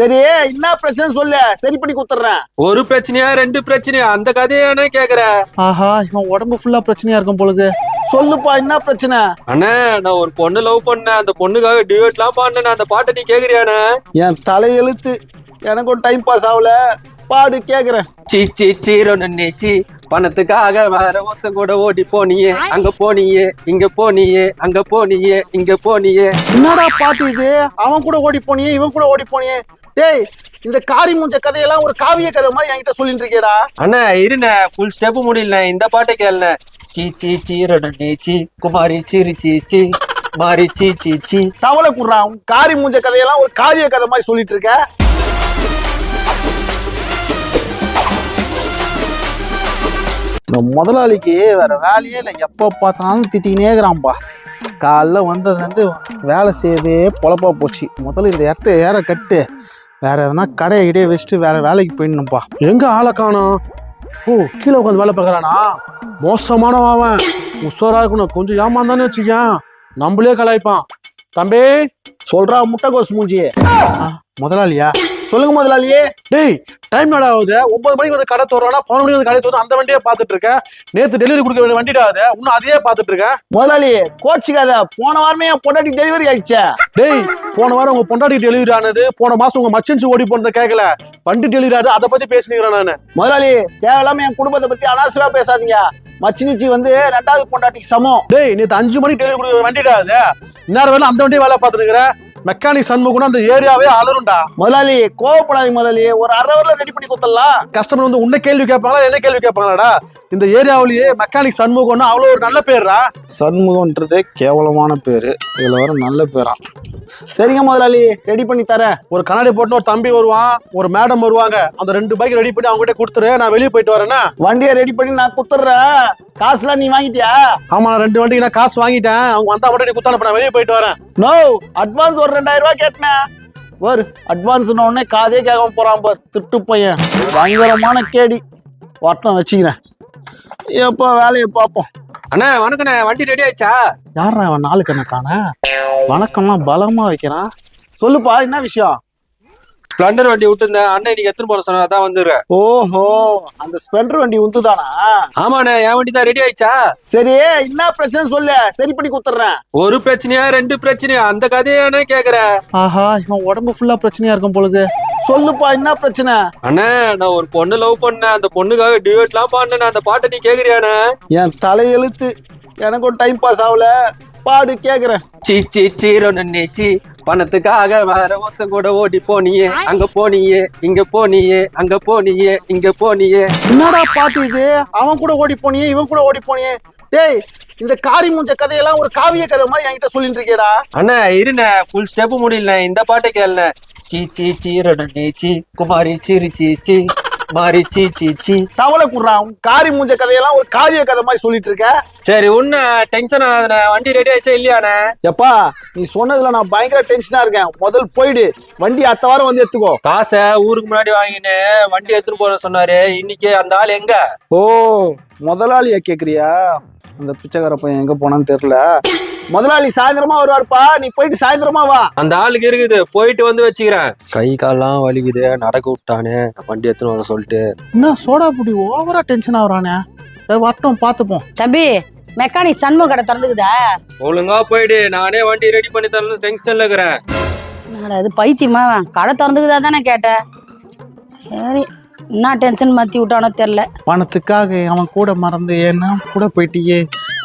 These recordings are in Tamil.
சரி என்ன பிரச்சனை சொல்லு. சரி பண்ணி குத்துறேன் ஒரு பிரச்சனையா ரெண்டு பிரச்சனையா? அந்த கதையானே கேக்குற. ஆஹா இவன் உடம்பு ஃபுல்லா பிரச்சனையா இருக்கும் பொழுது. சொல்லுப்பா என்ன பிரச்சனை? அண்ணே நான் ஒரு பொண்ணு லவ் பண்ணேன். அந்த பொண்ணுக்காக டியூட்லாம் பாடினேன். அந்த பாட்டை நீ கேக்குறியாண்ணே என் தலையெழுத்து எனக்கும் டைம் பாஸ் ஆகல. பாடு கேக்குறேன். சீ சீ சீரோ நின்னேச்சி பணத்துக்காக வேற ஒருத்தன் கூட ஓடி போனியே. அங்க போனியே இங்க போனியே அங்க போனியே இங்க போனியே. என்னடா பாட்டு இது? அவன் கூட ஓடி போனியே இவன் கூட ஓடி போனியே. டேய் இந்த காரி மூஞ்ச கதையெல்லாம் ஒரு காவிய கதை மாதிரி என்கிட்ட சொல்லிட்டு இருக்கேடா. அண்ணா இருண்ணே ஃபுல் ஸ்டெப் முடியல இந்த பாட்டை கேளுண்ணே. சீ சீ சீரோ நின்னேச்சி குமாரி சீரி சீ சீ. மாரி சீ சீ சீ. தவளை குடுறான் காரி மூஞ்ச கதையெல்லாம் ஒரு காவிய கதை மாதிரி சொல்லிட்டு இருக்க. இந்த முதலாளிக்கு வேற வேலையே இல்லை. எப்போ பார்த்தாலும் திட்டிக்கினே இருக்கிறான்பா. காலைல வந்ததுலேருந்து வேலை செய்யறதே பொழப்பா போச்சு. முதல்ல இந்த இடத்த ஏற கட்டு. வேற எதனா கடையை இடையே வச்சுட்டு வேற வேலைக்கு போயிடணும்ப்பா எங்க ஆளை காணோம்? ஓ கீழே உட்காந்து வேலை பார்க்குறானா? மோசமானவன். அவன் உஷாரா இருக்கணும். கொஞ்சம் ஏமாந்தானே வச்சுக்கேன் நம்மளே கலாய்ப்பான். தம்பி சொல்றா முட்டைகோஸ் மூஞ்சி முதலாளியா? சொல்லுங்க முதலாளியே. டேய் டைம் நட ஆகுது? ஒன்பது மணிக்கு வந்து கடை தோறானா பதினொரு மணிக்கு வந்து கடை தோறும் அந்த வண்டியே பார்த்துட்டு இருக்கேன் நேத்து டெலிவரி கொடுக்க வேண்டிய வண்டிடா அது? இன்னும் அதையே பார்த்துட்டு இருக்கேன் முதலாளி கோச்சிக்காத. போன வாரமே என் பொண்டாட்டி டெலிவரி ஆயிடுச்சே. டேய் போன வாரம் உங்க பொண்டாட்டி டெலிவரி ஆனது போன மாசம் உங்க மச்சன்ஸ் ஓடி போனதை கேட்கல வண்டி டெலிவரி ஆகுது அதை பத்தி பேசிக்கிறேன் நானு. முதலாளி தேவையில்லாம என் குடும்பத்தை பத்தி அனாவசியமா பேசாதீங்க. மச்சினிச்சி வந்து ரெண்டாவது பொண்டாட்டிக்கு சமம். டேய் நேத்து அஞ்சு மணிக்கு டெலிவரி கொடுக்குற வண்டிடா அது. இந்நேரம் வேலை அந்த வண்டியை வேலை பார்த்துட்டு மெக்கானிக் சண்முகம் அந்த ஏரியாவே அலரும்டா. முதலாளி கோவப்படாதீங்க முதலாளி. ஒரு அரை ஹவர்ல ரெடி பண்ணி கொடுத்துடலாம். கஸ்டமர் வந்து உன்ன கேள்வி கேட்பாங்களா என்ன கேள்வி கேட்பாங்களாடா? இந்த ஏரியாவிலேயே மெக்கானிக் சண்முகம்னா அவ்வளோ ஒரு நல்ல பேர்ரா? சண்முகம்ன்றது கேவலமான பேரு. இதுல வர நல்ல பேரா. சரிங்க முதலாளி ரெடி பண்ணி தரேன். ஒரு கண்ணாடி போட்டுன்னு ஒரு தம்பி வருவான் ஒரு மேடம் வருவாங்க. அந்த ரெண்டு பைக் ரெடி பண்ணி அவங்க கிட்ட கொடுத்துரு நான் வெளியே போயிட்டு வரேன்னா வண்டியை ரெடி பண்ணி நான் குத்துறேன் காசுலாம் நீ வாங்கிட்டியா? ஆமா ரெண்டு வண்டிக்கு நான் காசு வாங்கிட்டேன். அவங்க வந்தா மட்டும் நீ குத்தான நான் வெளியே போயிட்டு வரேன். நோ அட்வான்ஸ் ஒரு ரெண்டாயிரம் ரூபாய் கேட்டேன். ஒரு அட்வான்ஸ் உடனே காதே கேட்காம போறான் பார் திட்டு பையன். பயங்கரமான கேடி. வட்டம் வச்சுக்கிறேன். எப்போ வேலையை பார்ப்போம். அண்ணா வணக்கண்ணே வண்டி ரெடி ஆயிடுச்சா? யாரா அவன் நாலு கணக்கான வணக்கம்லாம் பலமா வைக்கிறான். சொல்லுப்பா என்ன விஷயம்? ஸ்ப்ளெண்டர் வண்டி விட்டுருந்தேன். அண்ணன் இன்னைக்கு எத்தனை போன சொன்னா அதான் வந்துடுறேன் ஓஹோ அந்த ஸ்பெண்டர் வண்டி உந்துதானா? ஆமாண்ணே என் வண்டி தான் ரெடி ஆயிடுச்சா? சரி என்ன பிரச்சனை சொல்லு. சரி பண்ணி குத்துறேன். ஒரு பிரச்சனையா ரெண்டு பிரச்சனையா? அந்த கதையானே கேக்குற. ஆஹா இவன் உடம்பு ஃபுல்லா பிரச்சனையா இருக்கும் பொழுது. சொல்லுப்பா என்ன பிரச்சனை? அண்ணே நான் ஒரு பொண்ணு லவ் பண்ணேன். அந்த பொண்ணுக்காக டியூட்லாம் பாடினேன் அந்த பாட்டை நீ கேக்குறியாண்ணே? என் தலையெழுத்து எனக்கும் டைம் பாஸ் ஆகல. பாடு கேக்குறேன். சீ சீ சீரோ நின்னேச்சி பணத்துக்காக வேற ஒருத்தன் கூட ஓடி போனியே. அங்க போனியே இங்க போனியே அங்க போனியே இங்க போனியே. என்னடா பாட்டு இது? அவன் கூட ஓடி போனியே இவன் கூட ஓடி போனியே. டேய் இந்த காரி மூஞ்ச கதையெல்லாம் ஒரு காவிய கதை மாதிரி என்கிட்ட சொல்லிட்டு இருக்கேடா அண்ணா இருண்ணே ஃபுல் ஸ்டெப் முடியல இந்த பாட்டை கேளுண்ணே. சீ சீ சீரோ நின்னேச்சி குமாரி சீரி சீ சீ. மாரி சீ சீ சீ. தவளை குடுறான் உன் காரி மூஞ்ச கதையெல்லாம் ஒரு காவிய கதை மாதிரி சொல்லிட்டு இருக்க? சரி உன்ன டென்ஷன் ஆகுதுண்ணே வண்டி ரெடி ஆயிடுச்சா இல்லையாண்ணே? எப்பா நீ சொன்னதுல நான் பயங்கர டென்ஷனா இருக்கேன். முதல் போயிடு. வண்டி அத்த வாரம் வந்து எடுத்துக்கோ. காசை ஊருக்கு முன்னாடி வாங்கினு வண்டி எடுத்துட்டு போற சொன்னாரு. இன்னைக்கு அந்த ஆள் எங்க? ஓ முதலாளியா கேக்குறியா? அந்த பிச்சைக்கார பையன் எங்க போனான்னு தெரியல. முதலாளி சாயந்தரமா வருவாருப்பா. நீ போயிட்டு சாயந்தரமா வா. அந்த ஆளுக்கு இருக்குது. போயிட்டு வந்து வச்சுக்கிறேன். கை கால்லாம் வலிக்குது. நடக்க விட்டானே. வண்டி எடுத்துன்னு வர சொல்லிட்டு. என்ன சோடா புடி? ஓவரா டென்ஷன் ஆகுறானே. சரி, வரட்டும் பாத்துப்போம் தம்பி மெக்கானிக் சண்முக கடை திறந்துக்குதா? ஒழுங்கா போயிடு. நானே வண்டி ரெடி பண்ணி தரணும் டென்ஷன்ல இருக்கிறேன். என்னடா இது பைத்தியமா? அவன்? கடை திறந்துக்குதா தானே கேட்டேன். சரி என்ன டென்ஷன் மாத்தி விட்டானோ தெரில பணத்துக்காக அவன் கூட மறந்து ஏன்னா கூட போயிட்டியே.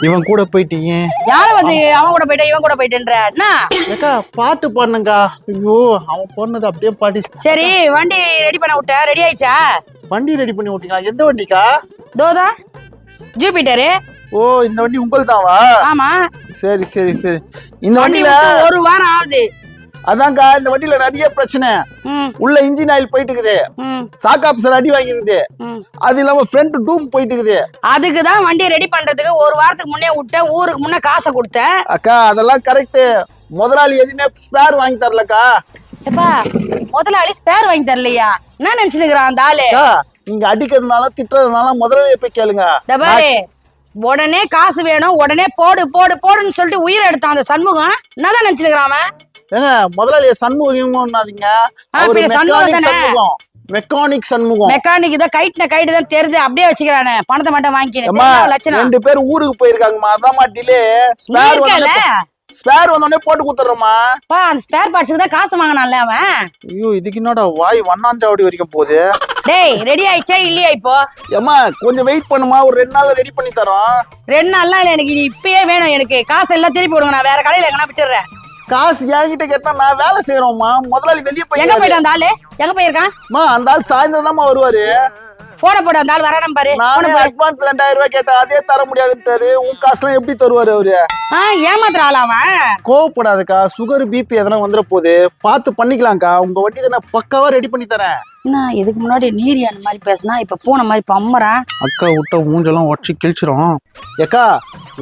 இவன் கூட போயிட்டியே யார வந்து அவன் கூட போயிட்டேன் இவன் கூட போயிட்டேன்ற? என்ன? ஏக்கா பாட்டு பாடுனுங்கா ஐயோ அவன் போனது அப்படியே பாடி சரி வண்டி ரெடி பண்ண விட்ட. ரெடி ஆயிடுச்சா? வண்டி ரெடி பண்ணி விட்டீங்களா? எந்த வண்டிக்கா? தோதா? ஜூபிட்டரு ஓ இந்த வண்டி உங்கள் தாவா ஆமா. சரி சரி சரி. இந்த வண்டி வண்டியில ஒரு வாரம் ஆகுது. அதான்க்கா இந்த வண்டியில நிறைய பிரச்சனை. உள்ள இன்ஜின் ஆயில் போயிட்டு இருக்குது சாக் ஆப்சர் அடி வாங்கிருக்குது. அது இல்லாம ஃப்ரண்ட் டூம் போயிட்டு இருக்குது அதுக்கு தான் வண்டி ரெடி பண்றதுக்கு ஒரு வாரத்துக்கு முன்னே விட்ட ஊருக்கு முன்னே காசை கொடுத்தேன் அக்கா அதெல்லாம் கரெக்ட் முதலாளி எதுவுமே ஸ்பேர் வாங்கி தரலக்கா. எப்பா முதலாளி ஸ்பேர் வாங்கி தரலையா? என்ன நினைச்சுனுக்குறான் அந்த ஆளு? நீங்க அடிக்கிறதுனால திட்டுறதுனால முதலாளியை போய் கேளுங்க. உடனே காசு வேணும் உடனே போடு போடு போடுன்னு சொல்லிட்டு உயிரை எடுத்தான் அந்த சண்முகம். என்னதான் நினைச்சுக்கிறான் அவன்? ஏங்க முதலாளி சண்முகம்னாதீங்க. சண்முகம் மெக்கானிக்? சண்முகம். மெக்கானிக் தான் கைட்டின கைட்டு தான் தெரியுது. அப்படியே வச்சுக்கிறானே. பணத்தை மட்டும் வாங்கிக்கிறேன் ரெண்டு பேரும் ஊருக்கு போயிருக்காங்கம்மா. அதான் மாட்டிலே நீ ஸ்பேர் வந்தோடனே ஸ்பேர் வந்தோடனே போட்டு கொடுத்துட்றோமா பா அந்த ஸ்பேர் பார்ட்ஸுக்கு தான் காசு வாங்கினான்ல அவன்? ஐயோ இதுக்கு என்னடா வாய் வண்ணாஞ்சாவடி வரைக்கும் போகுது? டேய் ரெடி ஆயிடுச்சா இல்லையா இப்போ? ஏம்மா கொஞ்சம் வெயிட் பண்ணுமா. ஒரு ரெண்டு நாள்ல ரெடி பண்ணி தரோம். ரெண்டு நாள்லாம் இல்லை எனக்கு. இப்பயே வேணும் எனக்கு. காசு எல்லாம் திருப்பி விடுங்க நான் வேற கடையில எங்கன்னா விட்டுறேன். காசு என்கிட்ட கேட்டா நான் வேலை செய்யறோம்மா முதலாளி வெளியே எங்க போய் போயிட்டு அந்த ஆளு? எங்க போயிருக்கான்? அந்த ஆள் சாயந்தரம் தான்மா வருவாரு. போன போட்டு அந்த ஆள் வராடம் பாரு. நானே போடு. அட்வான்ஸ் ரெண்டாயிரம் ரூபாய் கேட்டேன் அதே தர முடியாதுன்ட்டாரு உன் காசுலாம் எப்படி தருவாரு அவரு? ஆ ஏமாத்துற ஆளா அவன்? கோவப்படாதக்கா. சுகர் பிபி எதனா வந்துட போகுது. பார்த்து பண்ணிக்கலாம்க்கா. உங்க வண்டி தானே பக்காவா ரெடி பண்ணி தரேன். என்ன இதுக்கு முன்னாடி நீரியான மாதிரி பேசினா இப்ப பூனை மாதிரி பம்மறான். அக்கா விட்ட மூஞ்செல்லாம் உடச்சி கிழிச்சிரும். ஏக்கா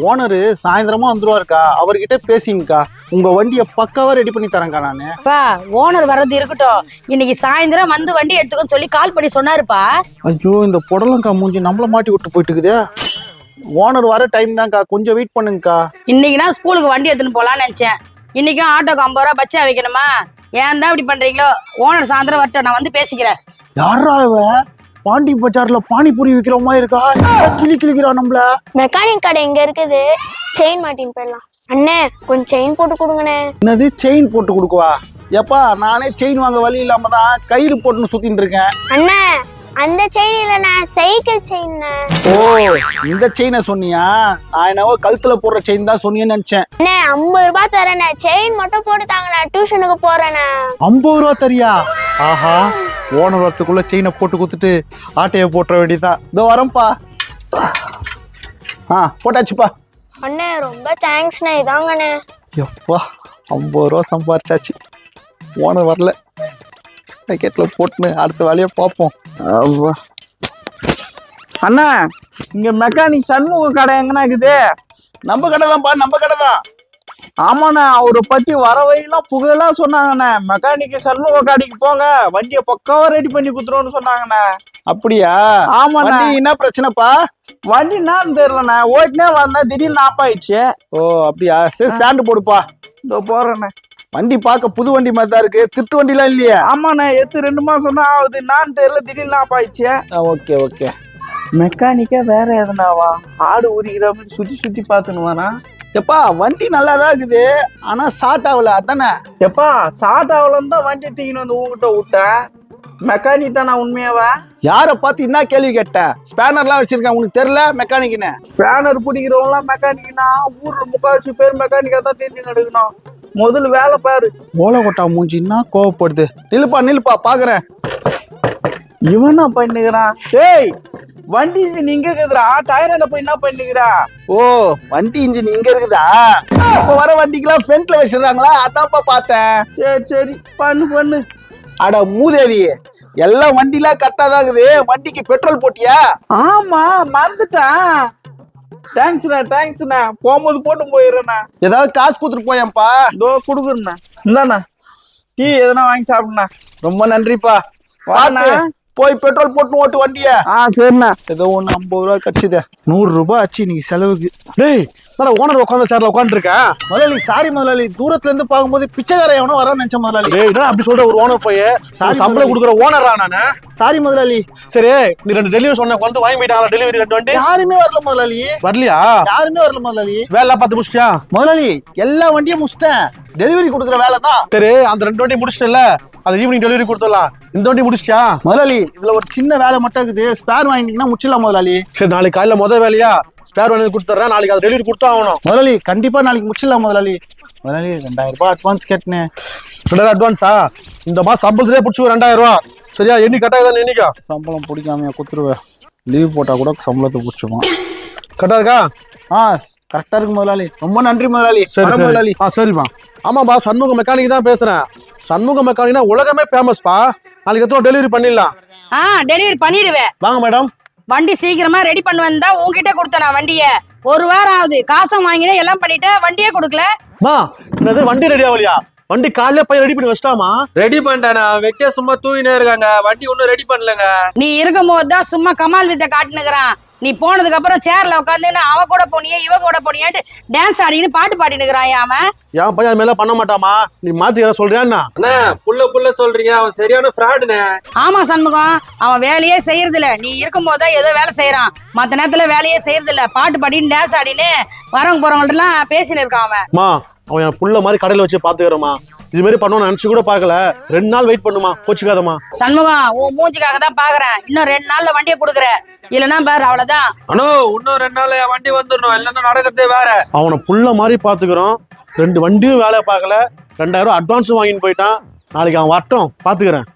ஓனரு சாயந்தரமா வந்துருவாருக்கா. அவர்கிட்ட பேசிங்கக்கா. உங்க வண்டியை பக்காவா ரெடி பண்ணி தரேன்க்கா நானு. பா ஓனர் வர்றது இருக்கட்டும். இன்னைக்கு சாயந்தரம் வந்து வண்டி எடுத்துக்கோன்னு சொல்லி கால் பண்ணி சொன்னாருப்பா. ஐயோ இந்த புடலங்கா மூஞ்சி நம்மள மாட்டி விட்டு போயிட்டு இருக்குதே ஓனர் வர டைம் தான்க்கா. கொஞ்சம் வெயிட் பண்ணுங்கக்கா. இன்னைக்கு நான் ஸ்கூலுக்கு வண்டி எடுத்துன்னு போலான்னு நினைச்சேன். இன்னைக்கும் ஆட்டோக்கு ஐம்பது ரூபா பச்சா வைக்கணுமா? ஏன் தான் இப்படி பண்றீங்களோ? ஓனர் சாயந்தரம் வரட்டும் நான் வந்து பேசிக்கிறேன். யாரா இவ? பாண்டி பஜார்ல பானிபூரி விக்கிற மாதிரி இருக்கா? கிளி கிளிக்கிறா நம்மள? மெக்கானிக் கடை எங்க இருக்குது? செயின் மாட்டின்னு போயிடலாம். அண்ணே கொஞ்சம் செயின் போட்டு கொடுங்கண்ணே. என்னது செயின் போட்டு கொடுக்குவா? எப்பா நானே செயின் வாங்க வழி இல்லாம தான் கயிறு போட்டுன்னு சுத்தின்னு இருக்கேன். அண்ணே அந்த செயின் இல்லைண்ணே சைக்கிள் செயின்ண்ணே ஓ இந்த செயினை சொன்னியா? நான் என்னவோ கழுத்துல போடுற செயின் தான் சொன்னியேன்னு நினைச்சேன். அண்ணே ஐம்பது ரூபாய் தரேண்ணே செயின் மட்டும் போட்டு தாங்கண்ணே டியூஷனுக்கு போறேண்ணே ஐம்பது ரூபா தரியா? ஆஹா ஓனர் வரத்துக்குள்ள செயினை போட்டு கொடுத்துட்டு ஆட்டையை போட்டுற வேண்டியதுதான் இதோ வரேன்ப்பா. ஆ போட்டாச்சுப்பா. அண்ணே ரொம்ப தேங்க்ஸ்ண்ணே இதாங்கண்ணே. எப்பா ஐம்பது ரூபா சம்பாரிச்சாச்சு. ஓனர் வரல. பேக்கெட்டில் போட்டுன்னு அடுத்த வேலையை பார்ப்போம். அண்ணா இங்க மெக்கானிக் சண்முக கடை எங்கண்ணா இருக்குது? நம்ம கடை தான்ப்பா நம்ம கடை தான். ஆமாண்ணா அவரை பத்தி வரவையெல்லாம் புகழா சொன்னாங்கண்ணே. மெக்கானிக் சண்முக கடைக்கு போங்க வண்டியை பக்காவா ரெடி பண்ணி குத்துறோம்னு சொன்னாங்கண்ணே. அப்படியா? ஆமாண்ணா. வண்டி என்ன பிரச்சனைப்பா? வண்டி என்னன்னு தெரியலண்ணே. ஓட்டினே வந்தேன் திடீர்னு ஆப் ஆயிடுச்சு. ஓ அப்படியா? சரி ஸ்டாண்டு போடுப்பா. இதோ போறேண்ணே. வண்டி பார்க்க புது வண்டி மாதிரி தான் இருக்கு. திட்டு வண்டிலாம் இல்லையா? ஆமாண்ணே எத்து ரெண்டு மாசம் தான் ஆகுது. என்னன்னு தெரியல திடீர்னு ஆப் ஆயிடுச்சு. Okay okay. மெக்கானிக்கா வேற எதுனாவா ஆடு உரிக்கிற மாதிரி சுத்தி சுத்தி பார்த்துன்னு வரா எப்பா வண்டி நல்லா தான் இருக்குது. ஆனா ஸ்டார்ட் ஆகல அதானே? எப்பா சாட்டாவில தான் வண்டி தூக்கின்னு வந்து உங்ககிட்ட விட்டேன். மெக்கானிக் தானே உண்மையாவா? யாரை பார்த்து என்ன கேள்வி கேட்டேன் ஸ்பேனர்லாம் வச்சிருக்கேன் உனக்கு தெரியல மெக்கானிக்னு பேனர் பிடிக்கிறவங்களாம் மெக்கானிக்னா ஊர்ல முக்கால்வாசி பேர் மெக்கானிக்கா தான் தெரிஞ்சு எடுக்கணும் முதல்ல வேலை பாரு. ஓலை கொட்டா மூஞ்சின்னா கோவப்படுது. நில்லுப்பா நில்லுப்பா பாக்குறேன். இவன் பண்ணுகிறான் ஏய் வண்டி இது நீங்க இருக்குதுடா. டயர் என்ன போய் என்ன பண்ணுகிறா? ஓ வண்டி இன்ஜின் இங்க இருக்குதா? இப்ப வர வண்டிக்கெல்லாம் ஃப்ரண்ட்ல வச்சிடுறாங்களா? அதான்ப்பா பார்த்தேன். சரி சரி. பண்ணு பண்ணு. அட மூதேவி எல்லாம் வண்டிலாம் கரெக்டா தான் இருக்குது வண்டிக்கு பெட்ரோல் போட்டியா? ஆமா மறந்துட்டேன். தேங்க்ஸ்ண்ணா தேங்க்ஸ்ண்ணா போகும்போது போட்டு போயிடுறேண்ணா. ஏதாவது காசு கொடுத்துட்டு போயேன்ப்பா. இதோ கொடுக்குறேண்ணா. இந்தாண்ணா. டீ எதனா வாங்கி சாப்பிடுண்ணா. ரொம்ப நன்றிப்பா. வாண்ணா. போய் பெட்ரோல் போட்டு ஓட்டு வண்டிய. ஆ சரிண்ணா. ஏதோ ஒன்று ஐம்பது ரூபா கட்சிதே. நூறு ரூபாய் ஆச்சு இன்னைக்கு செலவுக்கு. டேய் நான் ஓனர் உட்காந்து சேர்ல உட்காந்துருக்கேன் முதலாளி சாரி முதலாளி தூரத்துல இருந்து பார்க்கும்போது பிச்சைக்காரன் எவனோ வரான்னு நினைச்ச முதலாளி. என்ன அப்படி சொல்ற ஒரு ஓனர் போய்? Sorry, சம்பளம். கொடுக்குற ஓனரா நானு? சாரி முதலாளி. சரி நீ ரெண்டு டெலிவரி சொன்ன வந்து வாங்கி போயிட்டாங்களா டெலிவரி ரெண்டு வண்டி யாருமே வரல முதலாளி. வரலையா? யாருமே வரல முதலாளி. வேலை பார்த்து முடிச்சிட்டியா? முதலாளி எல்லா வண்டியும் முடிச்சிட்டேன். டெலிவரி கொடுக்குற வேலை தான். சரி அந்த ரெண்டு வண்டி முடிச்சிட்டல அது ஈவினிங் டெலிவரி கொடுத்துடலாம். இந்த வண்டி முடிச்சிட்டியா? முதலாளி இதுல ஒரு சின்ன வேலை மட்டும் இருக்குது. ஸ்பேர் வாங்கிட்டீங்கன்னா முடிச்சிடலாம் முதலாளி. சரி நாளைக்கு காலையில முதல் வேலையா? ஸ்பேர் வண்டி கொடுத்துட்றேன் நாளைக்கு அது டெலிவரி கொடுத்தா ஆகணும். முதலாளி கண்டிப்பா நாளைக்கு முடிச்சிடலாம் முதலாளி. முதலாளி ரெண்டாயிரம் ரூபாய் அட்வான்ஸ் கேட்டேன். ரெண்டாயிரம் அட்வான்ஸா இந்த மாசம் சம்பளத்திலே பிடிச்சி ரெண்டாயிரம் ரூபா. சரியா? எண்ணி கட்டாக தானே எண்ணிக்கா சம்பளம் பிடிக்காம குத்துருவேன். லீவ் போட்டா கூட சம்பளத்தை பிடிச்சிக்குவோம் கரெக்டா இருக்கா? ஆ கரெக்டா இருக்கு முதலாளி. ரொம்ப நன்றி முதலாளி. சரி முதலாளி. ஆ சரிப்பா. ஆமாப்பா சண்முக மெக்கானிக் தான் பேசுறேன். சண்முக மெக்கானிக்னா உலகமே ஃபேமஸ்ப்பா நாளைக்கு எத்தனை டெலிவரி பண்ணிடலாம்? ஆ டெலிவரி பண்ணிடுவேன். வாங்க மேடம் வண்டி சீக்கிரமா ரெடி பண்ணுவேன் தான் உன்கிட்ட கொடுத்தேன் நான் வண்டியை. ஒரு வாரம் ஆகுது. காசும் வாங்கினேன் எல்லாம் பண்ணிட்டேன் வண்டியே கொடுக்கல. மா என்னது வண்டி ரெடி ஆகலையா? வண்டி காலையில பையன் ரெடி பண்ணி வச்சிட்டாமா? ரெடி பண்ணிட்டேண்ணா வெட்டியா சும்மா தூவினே இருக்காங்க. வண்டி ஒன்றும் ரெடி பண்ணலங்க. நீ இருக்கும்போது தான் சும்மா கமால் வித்தை காட்டுனுக்குறான். நீ போனதுக்கு அப்புறம் சேர்ல உட்காந்து அவ கூட போனியே இவ கூட போனியான்ட்டு டான்ஸ் ஆடின்னு பாட்டு பாடின்னு இருக்கிறான் அவன்? என் பையன் அது மாதிரிலாம் பண்ண மாட்டாமா நீ மாத்திக்கிற சொல்றியா என்ன? அண்ணா புள்ள புள்ள சொல்றீங்க. அவன் சரியான ஃப்ராடுண்ணே ஆமா சண்முகம் அவன் வேலையே செய்யறது இல்ல நீ இருக்கும் போதுதான் ஏதோ வேலை செய்யறான். மத்த நேரத்துல வேலையே செய்யறது இல்ல பாட்டு பாடின்னு டான்ஸ் ஆடின்னு வரவங்க போறவங்கள்ட்ட எல்லாம் பேசின்னு இருக்கான் அவன். அவன் என் புள்ள மாதிரி கடையில வச்சு பாத்துக்கிறமா இது மாதிரி பண்ணுவோம்னு நினைச்சு கூட பார்க்கல. ரெண்டு நாள் வெயிட் பண்ணுமா கோச்சிக்காதம்மா. சண்முகம் உன் மூஞ்சிக்காக தான் பாக்குறேன் இன்னும் ரெண்டு நாள்ல வண்டியை கொடுக்குற. இல்லைன்னா பாரு அவ்வளவுதான். அண்ணோ இன்னும் ரெண்டு நாள் என் வண்டி வந்துடணும். இல்லைன்னா நடக்கிறதே வேற. அவனை புள்ள மாதிரி பாத்துக்கிறோம் ரெண்டு வண்டியும் வேலையை பார்க்கல. ரெண்டாயிரம் அட்வான்ஸும் வாங்கிட்டு போயிட்டான். நாளைக்கு அவன் வரட்டும் பாத்துக்கிறேன்